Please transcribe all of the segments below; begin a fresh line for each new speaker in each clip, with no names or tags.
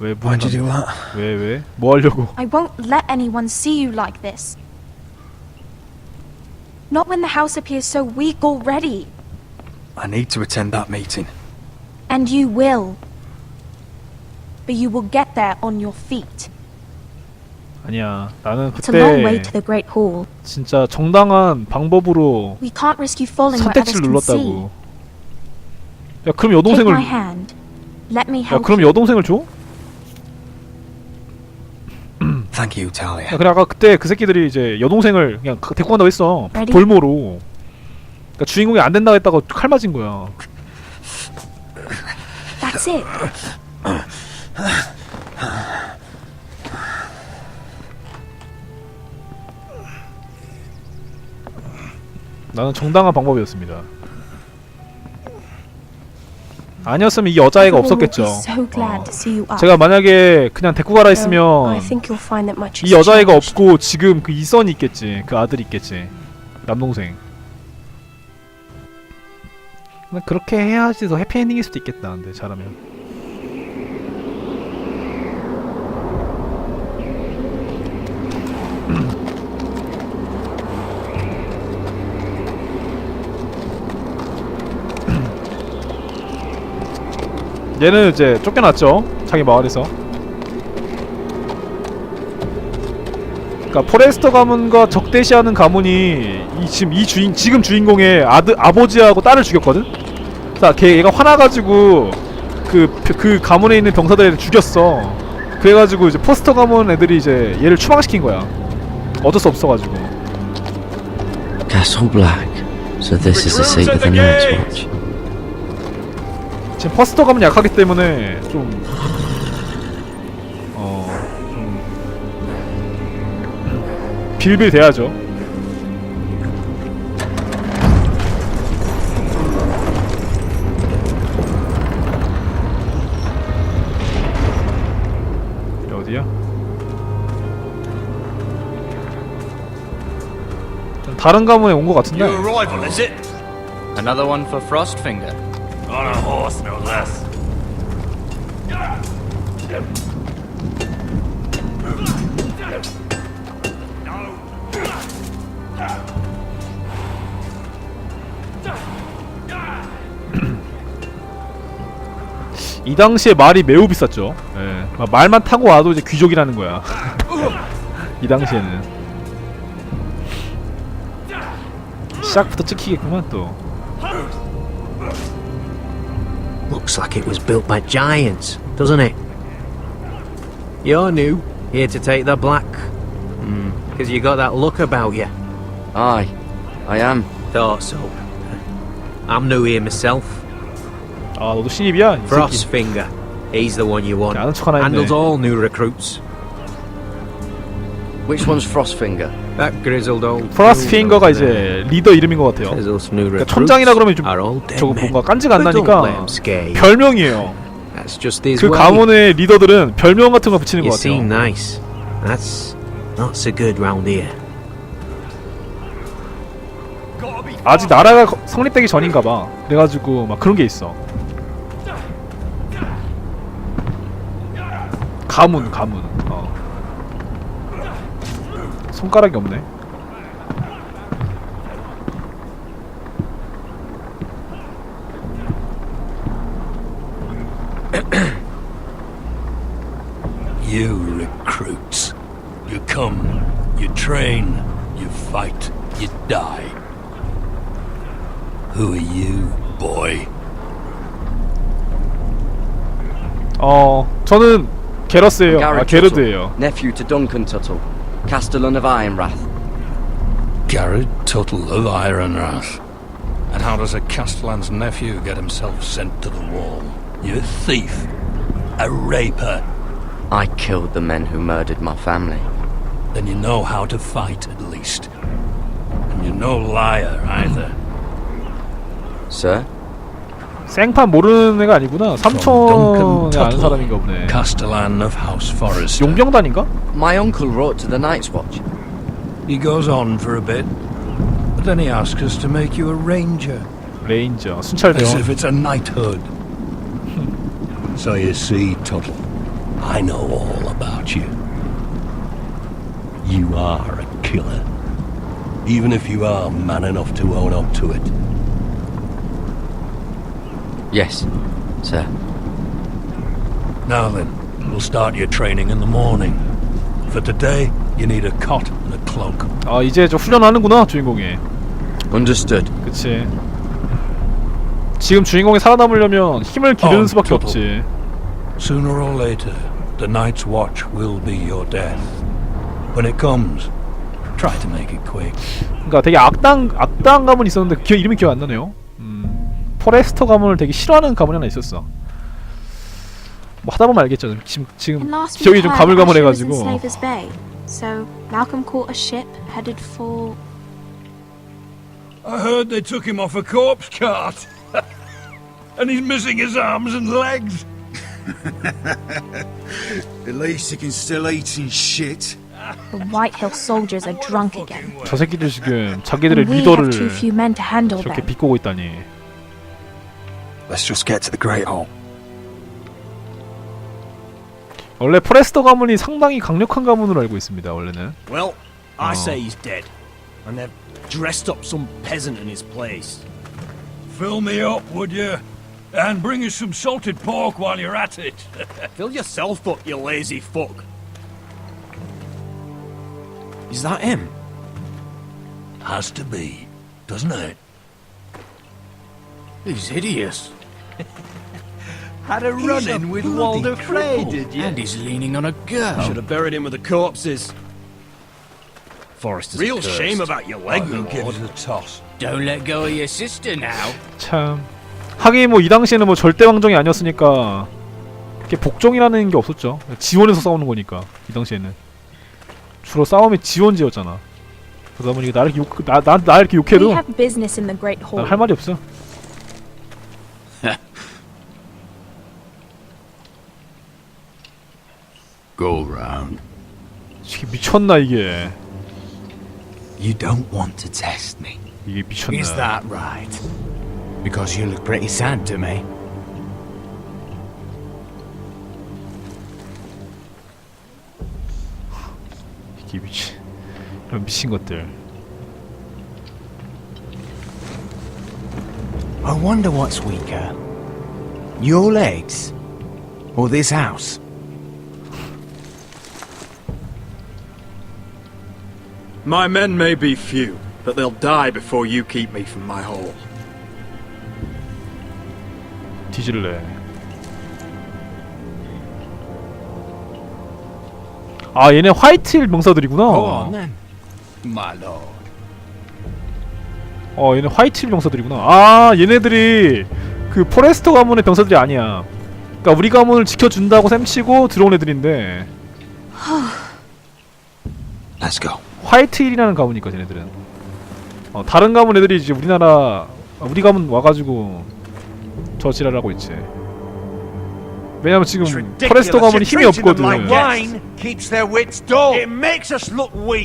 왜
Why'd you do
무슨
that?
왜 왜? 뭐 하려고?
I won't let anyone see you like this. Not when the house appears so weak already.
I need to attend that meeting.
And you will. But you will get there on your feet.
아니야. 나는
It's a long way
그때
to the Great Hall.
진짜 정당한 방법으로
We can't risk you falling where others
선택지를
can see.
눌렀다고. 야 그럼
Take
여동생을
my hand. Let me
야
help
그럼
you.
여동생을 줘?
Thank you, Talia.
야 그래 아까 그때 그 새끼들이 이제 여동생을 그냥 가- 데리고 간다고 했어.
Ready?
볼모로. 그러니까 주인공이 안 된다고 했다고 칼 맞은 거야.
That's it.
나는 정당한 방법이었습니다. 아니었으면 이 여자애가 없었겠죠. 어. 제가 만약에 그냥 데리고 가라 했으면 이 여자애가. 없고 지금 그 이선이 있겠지. 그 아들이 있겠지. 남동생. 근데 그렇게 해야지 더 해피엔딩일 수도 있겠다. 근데 잘하면. 얘는 이제 쫓겨났죠. 자기 마을에서. 그러니까 포레스터 가문과 적대시하는 가문이 이 지금 이 주인 지금 주인공의 아들 아버지하고 딸을 죽였거든. 자, 걔 얘가 화나가지고 그그 가문에 있는 병사들을 죽였어. 그래가지고 이제 포스터 가문 애들이 이제 얘를 추방시킨 거야. 어쩔 수 없어가지고.
Castle Black. So this is the seat of the Night's Watch.
지금 퍼스터 가면 약하기 때문에 좀 어, 좀 빌빌 돼야죠. 어디야? 좀 다른 가문에 온 것 같은데.
Another one for Frostfinger.
Less.
이 당시에 말이 매우 비쌌죠. 예. 막 말만 타고 와도 이제 귀족이라는 거야. 이 당시에는. 시작부터 찍히겠구만 또.
Looks like it was built by giants, doesn't it? You're new, here to take the black. Because you got that look about you.
Aye, I am.
Thought so. I'm new here myself.
Ağladı ya.
Frostfinger. He's the one you want. Handles all new recruits.
Which one's Frostfinger?
Over there
이제 리더 이름인 것 같아요. 그러니까 촌장이라 그러면 좀 저거. 뭔가 깐지가 안 나니까. 별명이에요. 그. 가문의 리더들은 별명 같은 거 붙이는 것 같아요.
nice. That's not so good round here.
아직 나라가 거- 성립되기 전인가 봐. 그래가지고 막 그런 게 있어. 가문, 가문. 어. 손가락이 없네.
You recruits. You come, you train, you fight, you die. Who are you, boy?
어, 저는 게러스예요. 아, 게르드예요.
Nephew to Duncan Tuttle, Castellan of Ironrath.
Garrett Tuttle of Ironrath. And how does a Castellan's nephew get himself sent to the wall? You thief. A raper.
I killed the men who murdered my family.
Then you know how to fight, at least. And you're no liar, either.
Sir?
생판 모르는 애가 아니구나.
From
삼촌에
Duncan
아는
Tuttle,
사람인가 보네.
Castellan of House Forrester.
용병단인가?
My uncle wrote to the Night's Watch.
He goes on for a bit, but then he asks us to make you a ranger,
레인저,
as
순찰대원.
if it's a knighthood. so you see, Tuttle, I know all about you. You are a killer. Even if you are man enough to own up to it.
Yes, sir.
Now then, we'll start your training in the morning. For today, you need a cot and a cloak.
아 이제 저 훈련하는구나 주인공이.
Understood.
그치. 지금 주인공이 살아남으려면 힘을 기르는
어,
수밖에
저도.
없지.
Sooner or later, the Night's Watch will be your death. When it comes, try to make it quick.
그러니까 되게 악당 악당 가문 있었는데 기 이름이 기억 안 나네요. 음, 포레스터 가문을 되게 싫어하는 가문이 하나 있었어. 뭐 하다 보면 알겠죠. 지금
And
지금 기억이 좀 가물가물해가지고.
So Malcolm caught a ship headed for.
I heard they took him off a corpse cart. and he's missing his arms and legs.
At least he can still eat and shit.
The White Hill soldiers are drunk again.
저 새끼들 지금 자기들의 리더를
have too few men to handle
저렇게. 비꼬고 있다니.
Let's just get to the Great Hall.
원래 포레스터 가문이 상당히 강력한 가문으로 알고 있습니다. 원래는.
Well, I
Oh.
say he's dead. And they've dressed up some peasant in his place.
Fill me up, would you? And bring us some salted pork while you're at it.
Fill yourself up, you lazy fuck. Is that him?
Has to be, doesn't it?
He's hideous.
Had a run-in with Walder Frey, did you?
And he's leaning on a girl.
Should have buried him with the corpses.
Forrester's
Real
cursed.
shame about your leg,
Who
my
gives
lord.
the toss?
Don't let go of your sister now.
참 하긴 뭐 이 당시에는 뭐 절대 왕정이 아니었으니까 이렇게 복종이라는 게 없었죠. 지원해서 싸우는 거니까 이 당시에는 주로 싸움이 지원지였잖아. 그러다 보니 나를 욕, 나, 나, 나 이렇게 욕해도
have business in the Great Hall.
난할 말이 없어.
Go round.
이게 미쳤나 이게
You don't want to test me.
이게 미쳤나.
Is that right? Because you look pretty sad to me.
이게 미친 이런 미친 것들.
I wonder what's weaker. Your legs? Or this house?
My men may be few, but they'll die before you keep me from my hole.
뒤질래. 아 얘네 화이트힐 병사들이구나.
then.
My lord.
어 얘네 화이트힐 병사들이구나. 아 얘네들이 그 포레스터 가문의 병사들이 아니야. 그러니까 우리 가문을 지켜준다고 셈치고 들어온 애들인데
Let's go.
화이트 힐이라는 가문이니까 쟤네들은. 어 다른 가문 애들이 이제 우리나라 아, 우리 가문 와가지고 저 지랄하고 있지. 왜냐면 지금 포레스터 가문이 힘이 없거든.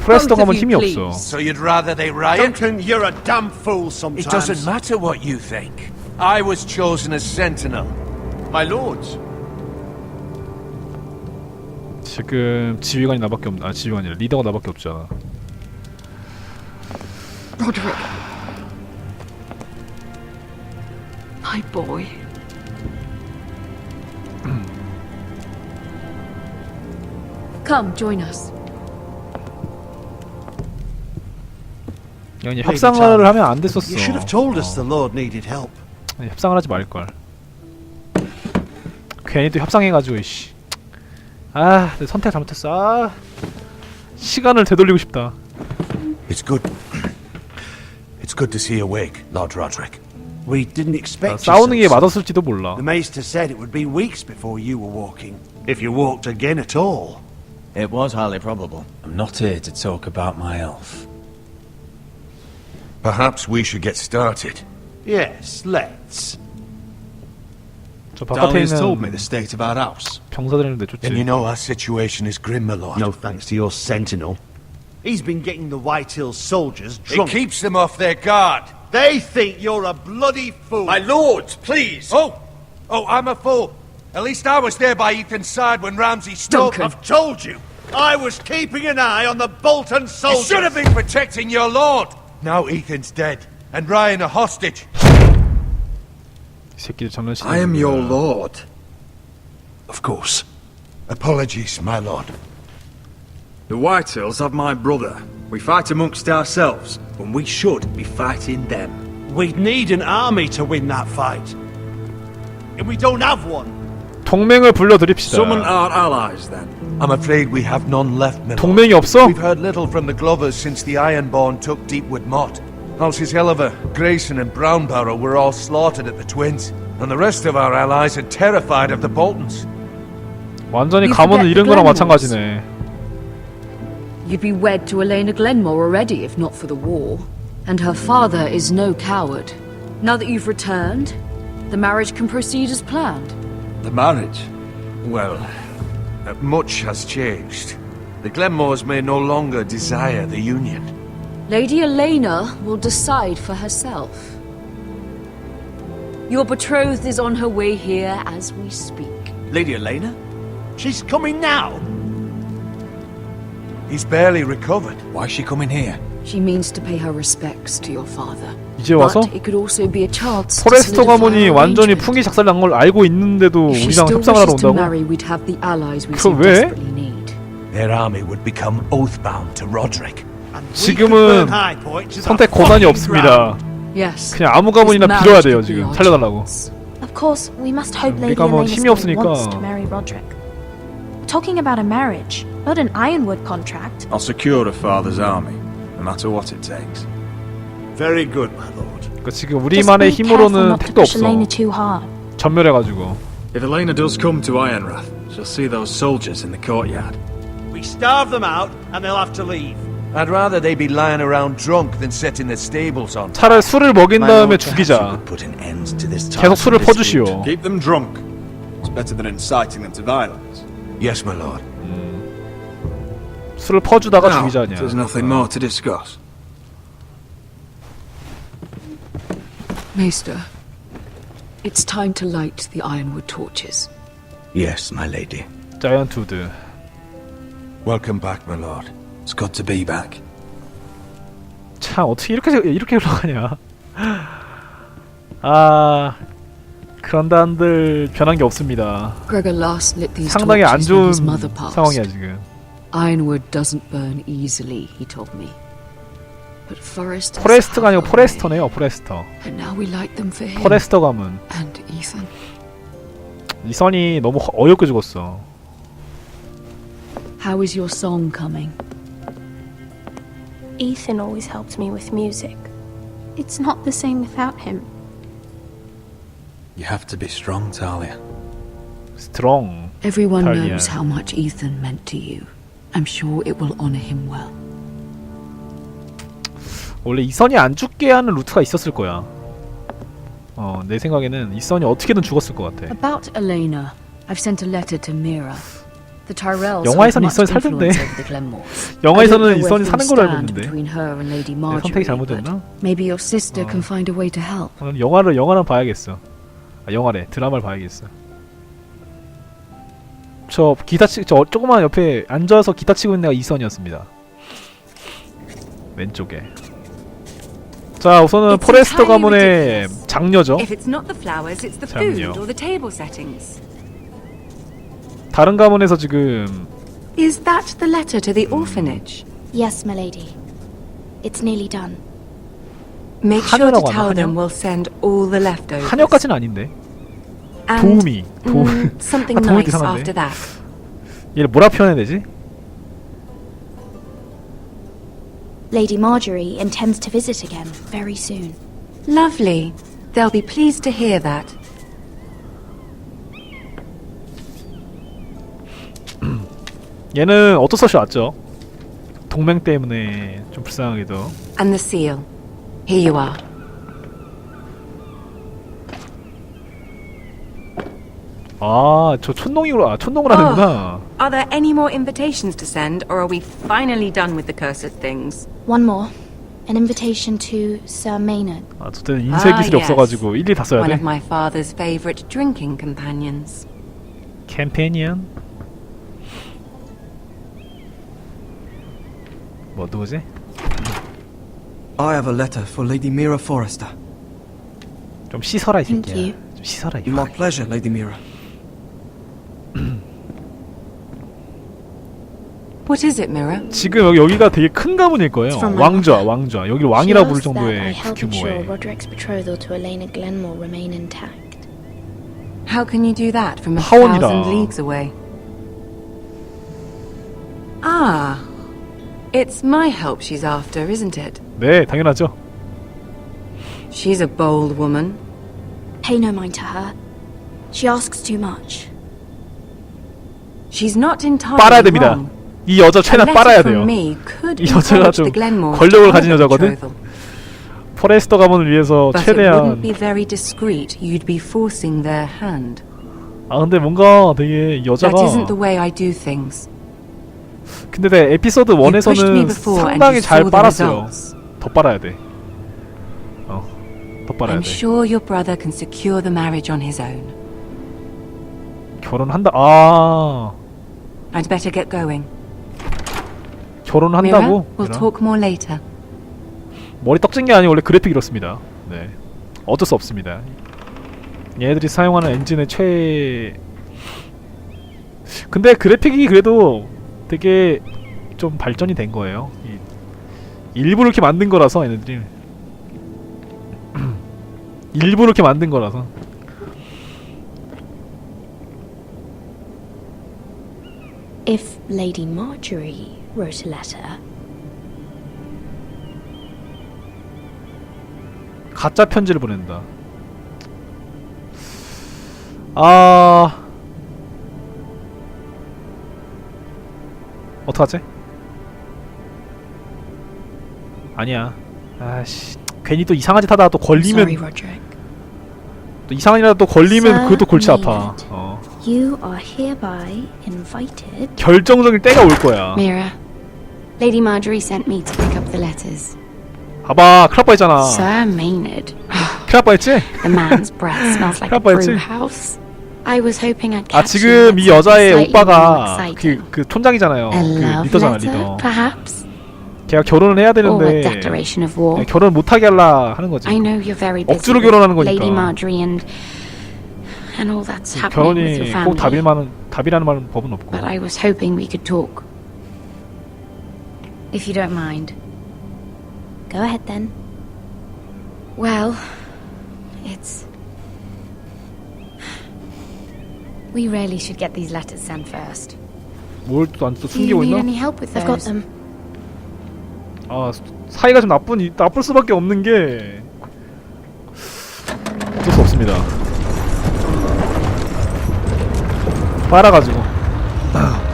포레스터 가문 힘이 없어.
So you'd rather they riot? Duncan, you're a damn fool sometimes.
It doesn't matter what you think.
I was chosen as sentinel. My lords.
지금 지휘관이 나밖에 없. 아 지휘관이 아니라 리더가 나밖에 없잖아.
Roderick. My boy. Come, join us.
그냥 협상을 하면 안 됐었어.
You should have told us the lord needed help.
아니, 협상을 하지 말 걸. 괜히 또 협상해가지고 씨. 아, 내 선택 잘못했어. 아, 시간을 되돌리고 싶다.
It's good. It's good to see you awake, Lord Roderick.
We didn't
아,
expect
싸우는 게
you, so-
맞았을지도 몰라.
The maester said it would be weeks before you were walking. If you walked again at all.
It was highly probable.
I'm not here to talk about my elf.
Perhaps we should get started.
Yes, let's.
저 바깥에
Dahlia's told me
있는
the state of our house.
병사들 있는데 좋지.
And you know our situation is grim, my lord.
No thanks to your sentinel. He's been getting the White Hill soldiers
It
drunk.
keeps them off their guard.
They think you're a bloody fool.
My lords, please. Oh, oh, I'm a fool. At least I was there by Ethan's side when Ramsay stole.
Duncan.
I've told you. I was keeping an eye on the Bolton
You
soldiers.
should have been protecting your lord. Now Ethan's dead, and Ryan a hostage.
이 새끼들 장난치는
I am
거야.
your lord.
Of course. Apologies, my lord.
The Whitehills have my brother. We fight amongst ourselves when we should be fighting them.
We'd need an army to win that fight. And we don't have one.
동맹을 불러드립시다
Summon our allies then.
I'm afraid we have none left, my lord.
동맹이 없어?
We've heard little from the Glovers since the Ironborn took Deepwood Mott. Halsey's Helliver, Grayson, and Brownbarrow were all slaughtered at the Twins, and the rest of our allies are terrified of the Boltons.
완전히
You
가문을
forget
잃은
the
거랑
Glenmores.
마찬가지네
You'd be wed to Elena Glenmore already if not for the war. And her father is no coward. Now that you've returned, the marriage can proceed as planned.
The marriage?
Well, uh, much has changed. The Glenmores may no longer desire the Union.
Lady Elena will decide for herself. Your betrothed is on her way here as we speak.
Lady Elena? She's coming now.
He's barely recovered.
Why's she coming here?
She means to pay her respects to your father.
이제 와서?
But it could also be a chance to
포레스터
solidify
가문이
our
완전히
arrangement.
풍기 작살난 걸 알고 있는데도
If she
우리랑
still
협상을 하러
wishes to
온다고?
marry, we'd have the allies we
그럼
so
왜?
desperately need.
Their army would become oathbound to Roderick.
지금은 선택 권한이 없습니다. 그냥 아무 가문이나 빌어야 돼요 지금 살려달라고.
Of course, we must hope Lady
우리가 뭐
Elena
없으니까.
wants to marry Roderick. Talking about a marriage, not an Ironwood contract.
I'll secure her father's army, no matter what it takes.
Very good, my lord.
그러니까 지금 우리만의 힘으로는 택도 없어. 전멸해가지고
If Elena does come to Ironrath, she'll see those soldiers in the courtyard.
We starve them out, and they'll have to leave.
I'd rather they be lying around drunk than setting the stables on.
차라리 술을 먹인
My
다음에
lord, perhaps you
죽이자
could put an end to this
계속 술을
tiresome
퍼주시오
dispute.
Keep them drunk. It's better than inciting them to violence.
Yes, my lord.
술을 퍼주다가
Now,
죽이자 아니야
there's nothing more to discuss.
Maester, it's time to light the ironwood torches.
Yes, my lady.
자이언트 우드
Welcome back, my lord.
It's good to be back.
참 어떻게 이렇게 이렇게 흘러가냐 아 그런다 한들 변한 게 없습니다
Gregor last lit these
상당히 안
torches when
좋은
his mother passed.
상황이야 지금
Ironwood doesn't burn easily, he told me. But Forrest
포레스트가 아니고 포레스터네요 포레스터
And now we light them for him
포레스터 가문
and Ethan.
이 선이 너무 허- 어이없게 죽었어
How is your song coming?
Ethan always helped me with music.
It's not the same without him.
You have to be strong, Talia.
스트롱
Everyone
Talia.
knows how much Ethan meant to you. I'm sure it will honor him well.
원래 이 선이 안 죽게 하는 루트가 있었을 거야 어 내 생각에는 이 선이 어떻게든 죽었을 것 같아
About Elena, I've sent a letter to Mira. The Tyrells
영화에선
hold much
이 선이 살던데. 영화에서는
I don't
이
know
선이
where
사는 걸로 알고 있는데
between her and Lady
내
Marjorie,
선택이 잘못됐나?
maybe your sister
어.
can find a way to help.
오늘 영화를 영화를 봐야겠어 아 영화래 드라마를 봐야겠어 저 기타 치 저 조그만 옆에 앉아서 기타 치고 있는 애가 이선이었습니다 왼쪽에 자 우선은 포레스터 가문의. 장녀죠 장녀. 다른 가문에서 지금
Is that the letter to the orphanage?
Yes, my lady. It's nearly done.
Make sure to
한여라고 하나,
tell them
한여?
we'll send all the leftovers.
한여까지는 아닌데
And,
도우미 도우
mm, something
아, 도우미
nice
이상한데
after that.
얘를 뭐라 표현해야 되지?
Lady Marjorie intends to visit again very soon.
Lovely. They'll be pleased to hear that.
얘는 어토서시 왔죠 동맹 때문에 좀 불쌍하게도
And the seal. Here you are.
아 저 촌농이로 아 촌농을 하는구나
Are there any more invitations to send, or are we finally done with the cursed things?
One more. An invitation to Sir Maynard.
아 저 때는 인쇄
Ah,
기술이
yes.
없어가지고 일일이 다 써야
One
돼
of my father's favorite drinking companions.
캠페니언 뭐 누구지?
I have a letter for Lady Mira Forrester.
좀 씻어라 이
Thank
새끼야
you.
좀 씻어라 이
My pleasure, Lady Mira.
What is it, Mirror?
지금 여기, 여기가 되게 큰 가문일 거예요
From my
왕좌 왕좌
She
왕이라 부를 정도의
ensure
규모의
Roderick's betrothal to Elena Glenmore remain intact.
How can you do that from a thousand leagues away? it's my help she's after, isn't it?
네 당연하죠
She's a bold woman.
Pay no mind to her. She asks too much.
She's not entirely
빨아야 됩니다
wrong.
이 여자
A
최대한
letter
빨아야
from
돼요
me could
이 여자가
encourage
좀
the Glenmores
권력을
to
가진
have a
여자거든
betrothal.
포레스터 가문을 위해서
But it
최대한
wouldn't be very discreet. You'd be forcing their hand.
아 근데 뭔가 되게 여자가
That isn't the way I do things.
근데 내 에피소드
You pushed me
1에서는
before and
상당히 잘 빨았어요. 더 빨아야 돼 어, 더 빨아야
I'm
돼
sure your brother can secure the marriage on his own.
결혼한다 아
I'd better get going.
결혼한다고?
Mira, we'll talk more later.
머리 떡진 게 아니고 원래 그래픽 이렇습니다 네 어쩔 수 없습니다 얘네들이 사용하는 엔진의 최 근데 그래픽이 그래도 되게 좀 발전이 된 거예요. 이- 일부러 이렇게 만든 거라서 얘네들이. 일부러 이렇게 만든 거라서.
If Lady Marjorie wrote a letter,
가짜 편지를 보낸다. 아 어떡하지? 아니야. 아씨 괜히 또 이상한 짓 하다가 또 걸리면
sorry, Roderick.
또 이상한 일하다 또 걸리면 그것도 골치 아파. 어.
You are hereby invited.
결정적인 때가 올 거야.
Mira, Lady Marjorie sent me to pick up the letters.
봐봐, 큰일 날 뻔했잖아.
Sir Maynard.
큰일 날 뻔했지?
The man's breath smells like a
뻔했지?
brew house. I was hoping I'd
아 지금 이 여자의 오빠가. 그, 그 촌장이잖아요. 그 리더잖아 리더.
perhaps?
걔가 결혼을 해야 되는데
declaration of war.
네, 결혼 못하게 하려 하는 거지.
I know you're very busy
억지로 결혼하는 거니까.
Lady Marjorie and and all that's happening with your
결혼이 꼭. 답일만은 답이라는 말은 법은 없고.
But I was hoping we could talk.
If you don't mind. Go ahead then.
Well, it's. We really should get these letters sent first.
뭘 또 안 또
Do you
숨기고
need
있나?
any help with
I've got
those?
them.
아 사이가 좀 나쁜 이- 나쁠 수밖에 없는 게 어쩔 수 없습니다. 빨아가지고
Bloody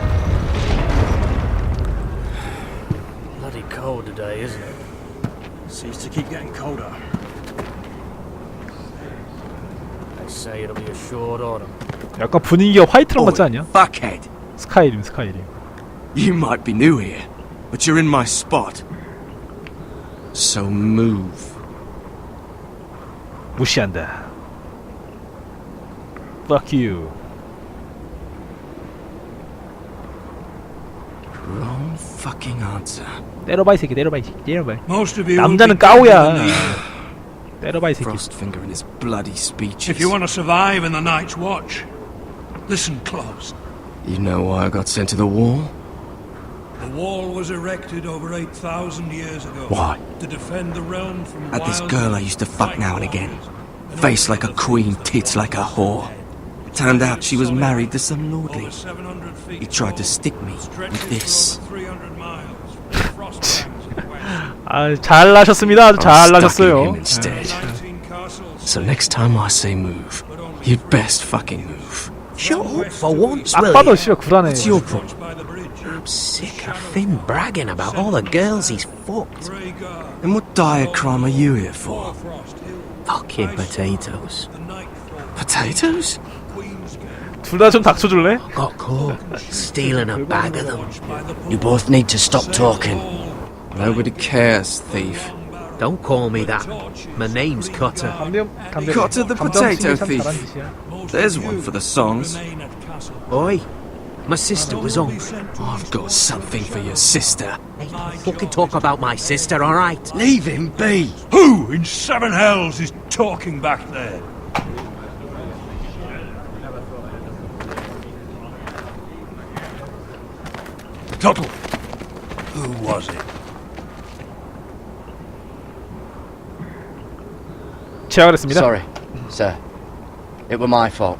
say it'll be a short autumn.
약간 분위기가 화이트랑 같지 않냐?
Fuckhead.
스카이림 스카이림.
You might be new here, but you're in my spot. So move.
무시한다. Fuck you.
Wrong fucking answer.
때려봐 이 새끼 때려봐 이 새끼 때려봐.
Most of you will
남자는
be dead
까오야. Terobajsiki.
Frostfinger and his bloody speeches.
If you want to survive in the Night's Watch, listen close.
You know why I got sent to the wall?
The wall was erected over 8,000 years ago.
Why?
To defend the realm from
At this girl I used to fuck now and again. Face like a queen, tits like a whore. It turned out she was married to some lordly. He tried to stick me with this.
아, 잘 나셨습니다. 아주 잘
I'm stuck in
나셨어요.
him instead. So next time I say move, you'd best fucking move.
Shut up for once,
딱
will
봐도
you?
씨발 구라네.
What's your problem? I'm sick of Finn bragging about all the girls he's fucked.
And what diacrime are you here for?
Fucking potatoes.
Potatoes?
둘 다 좀 닥쳐줄래?
Got caught stealing a bag of them. You both need to stop talking.
Nobody cares, thief.
Don't call me that. My name's Cutter.
Cutter the potato thief. There's one for the songs.
Oi, my sister was hungry.
I've got something for your sister.
Don't Fucking talk about my sister, alright?
Leave him be!
Who in seven hells is talking back there? Tuttle, who was it?
제압을 했습니다.
Sorry, sir. It were my fault.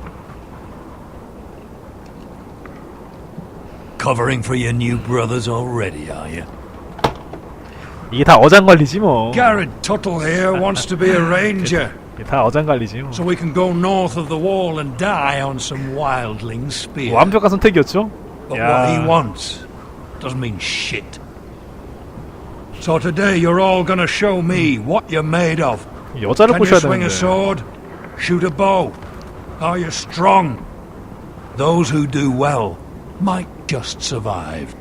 Covering for your new brothers already, are you?
이게 다 어장관리지 뭐.
Garrett Tuttle here wants to be a ranger.
이게 다 어장관리지 뭐.
So we can go north of the wall and die on some wildling spear.
완벽한 선택이었죠.
But
야.
what he wants doesn't mean shit. So today you're all gonna show me what you're made of.
여자를
Can you
꼬셔야
swing a
되는데.
sword? Shoot a bow? Are you strong? Those who do well might just survive.